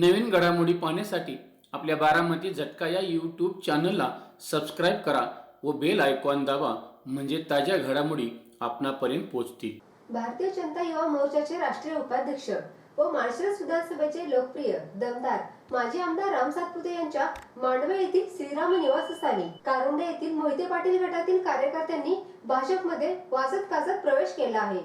नवीन घडामोडी पाहण्यासाठी आपल्या बारामती झटका या यूट्यूब चॅनलला सबस्क्राईब करा व बेल आयकॉन दाबा म्हणजे ताज्या घडामोडी आपणापर्यंत पोहोचतील. भारतीय जनता युवा मोर्चाचे राष्ट्रीय उपाध्यक्ष व माळशिरस विधानसभेचे लोकप्रिय दमदार माजी आमदार राम सातपुते यांच्या मांडवे येथील श्रीराम निवासस्थानी कारुंडे येथील मोहिते पाटील गटातील कार्यकर्त्यांनी भाजपमध्ये वाजत गाजत प्रवेश केला आहे.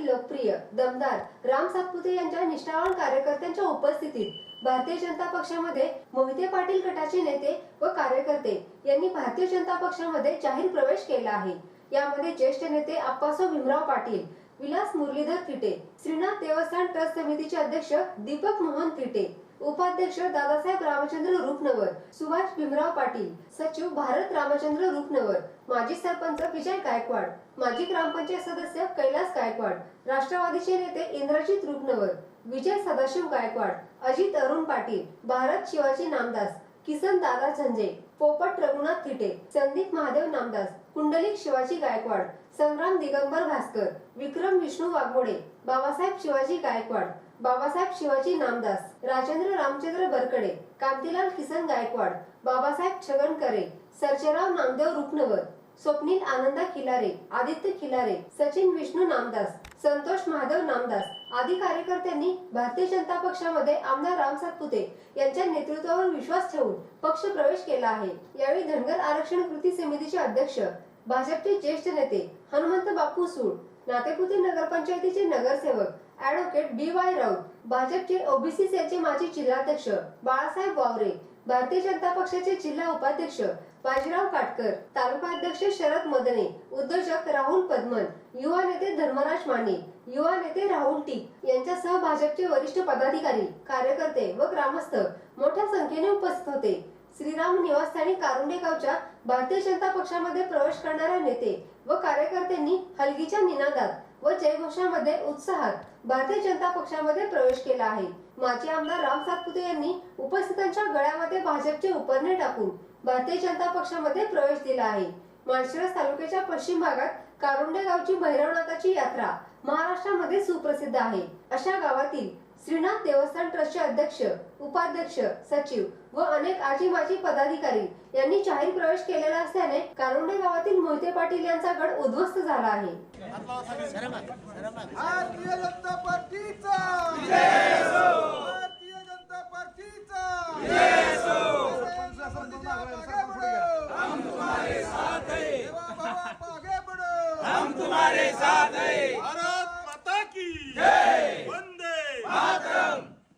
कारुंडे लोकप्रिय दमदार राम सातपुते यांच्या निष्ठावान कार्यकर्त्यांच्या उपस्थितीत भारतीय जनता पक्षामध्ये मोहिते पाटील गटाचे नेते व कार्यकर्ते यांनी भारतीय जनता पक्षामध्ये जाहीर प्रवेश केला आहे. यामध्ये ज्येष्ठ नेते अप्पासो भीमराव पाटील विलास मुरलीधर फिटे श्रीनाथ देवस्थान ट्रस्ट समितीचे अध्यक्ष दीपक मोहन फिटे उपाध्यक्ष दादासाहेब रामचंद्र रुपनवर सुभाष भीमराव पाटील सचिव भारत रामचंद्र रुपनवर माजी सरपंच विजय गायकवाड माजी ग्रामपंचायत सदस्य कैलास गायकवाड राष्ट्रवादीचे नेते इंद्रजित रुपनवर विजय सदाशिव गायकवाड अजित अरुण पाटील भारत शिवाजी नामदास किसन दादा झंजे पोपट रघुनाथ थिटे संदीप महादेव नामदास कुंडलिक शिवाजी गायकवाड संग्राम दिगंबर भास्कर विक्रम विष्णू वाघमोडे बाबासाहेब शिवाजी गायकवाड बाबासाहेब शिवाजी नामदास राजेंद्र रामचंद्र बरकडे कांतीलाल किसन गायकवाड बाबासाहेब छगन करे सर्जेराव नामदेव रुपनवर स्वप्नील आनंदा खिलारे आदित्य खिलारे सचिन विष्णू नामदास संतोष महादेव नामदास आदी कार्यकर्त्यांनी भारतीय जनता पक्षामध्ये आमदार राम सातपुते यांच्या नेतृत्वावर विश्वास ठेवून पक्ष प्रवेश केला आहे. यावेळी धनगर आरक्षण कृती समितीचे अध्यक्ष भाजपचे ज्येष्ठ नेते हनुमंत बापू सूड नातेपुते नगरपंचायतीचे नगरसेवक ऍडव्होकेट बी वाय राऊत भाजपचे ओबीसी सेलचे माजी जिल्हाध्यक्ष बाळासाहेब वावरे भारतीय जनता पक्षाचे जिल्हा उपाध्यक्ष बाजीराव काटकर तालुका अध्यक्ष शरद मदने उद्योजक राहुल पद्मन युवा नेते धर्मराज माने युवा नेते राहुल टीक यांच्यासह भाजपचे वरिष्ठ पदाधिकारी कार्यकर्ते व ग्रामस्थ मोठ्या संख्येने उपस्थित होते. श्रीराम निवासस्थानी कारुंडे गावच्या भारतीय जनता पक्षामध्ये प्रवेश करणाऱ्या नेते व कार्यकर्त्यांनी हलगीच्या निनादात व जयघोषामध्ये उत्साहात भारतीय जनता पक्षामध्ये प्रवेश केला आहे. माजी आमदार राम सातपुते यांनी उपस्थितांच्या गळ्यामध्ये भाजपचे उपरणे टाकून भारतीय जनता पक्षामध्ये प्रवेश दिला आहे. माळशिरस तालुक्याच्या पश्चिम भागात कारुंडे गावची भैरवनाथाची यात्रा महाराष्ट्रामध्ये सुप्रसिद्ध आहे. अशा गावातील श्रीनाथ देवस्थान ट्रस्टचे अध्यक्ष उपाध्यक्ष सचिव व अनेक आजी माजी पदाधिकारी यांनी जाहीर प्रवेश केलेला असल्याने कारुंडे गावातील मोहिते पाटील यांचा गड उद्ध्वस्त झाला आहे. हम तुम्हारे साथ